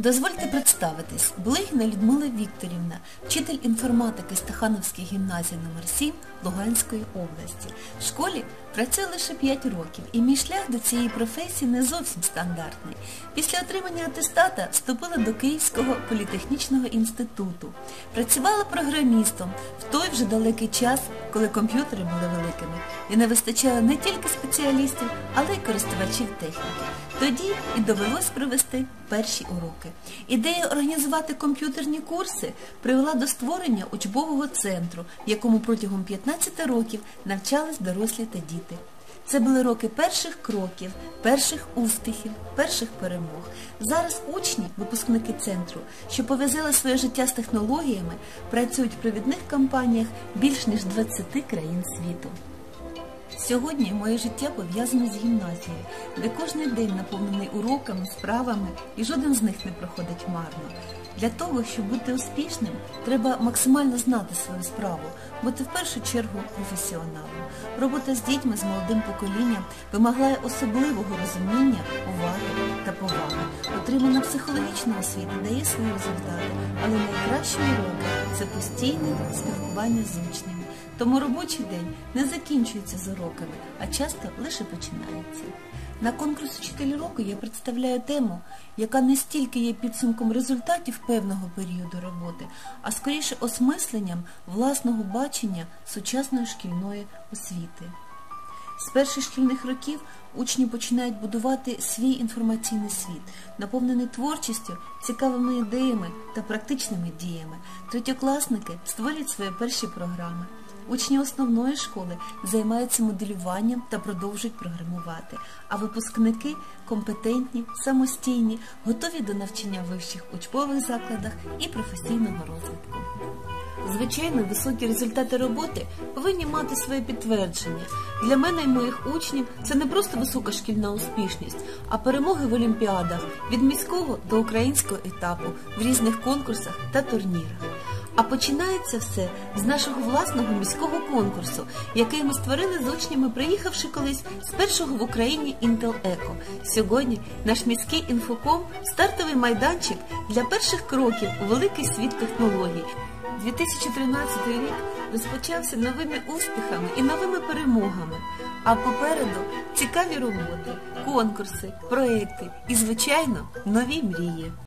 Дозвольте представитись, Булигіна Людмила Вікторівна, вчитель інформатики Стахановської гімназії номер 7 Луганської області. В школі працює лише 5 років, і мій шлях до цієї професії не зовсім стандартний. Після отримання атестата вступила до Київського політехнічного інституту. Працювала програмістом в той вже далекий час, коли комп'ютери були великими, і не вистачало не тільки спеціалістів, але й користувачів техніки. Тоді і довелось провести перші уроки. Ідея організувати комп'ютерні курси привела до створення учбового центру, в якому протягом 15 років навчались дорослі та діти. Це були роки перших кроків, перших успіхів, перших перемог. Зараз учні, випускники центру, що пов'язали своє життя з технологіями, працюють в провідних компаніях більш ніж 20 країн світу. Сьогодні моє життя пов'язане з гімназією, де кожен день наповнений уроками, справами, і жоден з них не проходить марно. Для того, щоб бути успішним, треба максимально знати свою справу, бути в першу чергу професіоналом. Робота з дітьми з молодим поколінням вимагає особливого розуміння, уваги та поваги. Отримана психологічна освіта дає свої результати, але найкращі уроки це постійне спілкування з учнями. Тому робочий день не закінчується з уроками, а часто лише починається. На конкурс «Вчитель року я представляю тему, яка не стільки є підсумком результатів певного періоду роботи, а скоріше осмисленням власного бачення сучасної шкільної освіти. З перших шкільних років учні починають будувати свій інформаційний світ, наповнений творчістю, цікавими ідеями та практичними діями. Третьокласники створюють свої перші програми. Учні основної школи займаються моделюванням та продовжують програмувати, а випускники компетентні, самостійні, готові до навчання в вищих учбових закладах і професійного розвитку. Звичайно, високі результати роботи повинні мати своє підтвердження. Для мене і моїх учнів це не просто висока шкільна успішність, а перемоги в олімпіадах від міського до українського етапу в різних конкурсах та турнірах. А починається все з нашого власного міського конкурсу, який ми створили з учнями, приїхавши колись з першого в Україні Intel Eco. Сьогодні наш міський інфоком стартовий майданчик для перших кроків у великий світ технологій. 2013 рік розпочався новими успіхами і новими перемогами. А попереду цікаві роботи, конкурси, проекти і, звичайно, нові мрії.